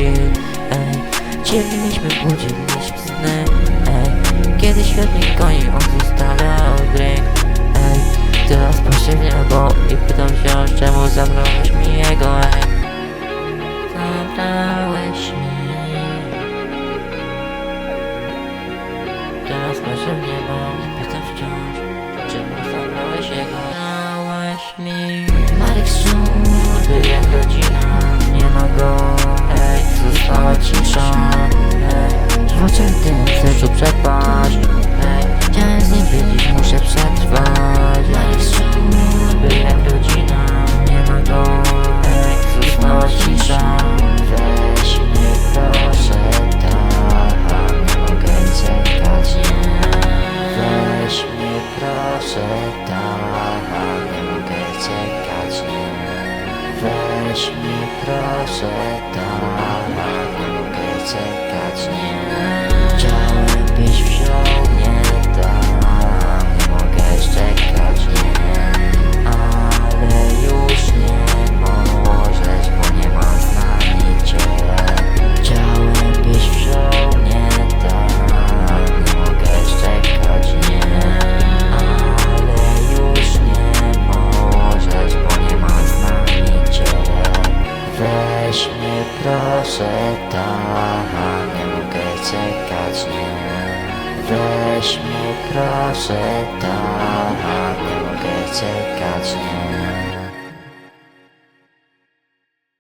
budził ej. Dzieliliśmy budził się sny ej. Kiedy świat mi goni, on zostawiał drink ej. Teraz poszedł bo i pytam się, czemu zabrałeś mi jego proszę tam, mogę czekać. Weź mnie proszę tam, mogę czekać. nie Weź mnie proszę tam, nie mogę czekać, nie Weź mnie proszę tam, nie mogę czekać, nie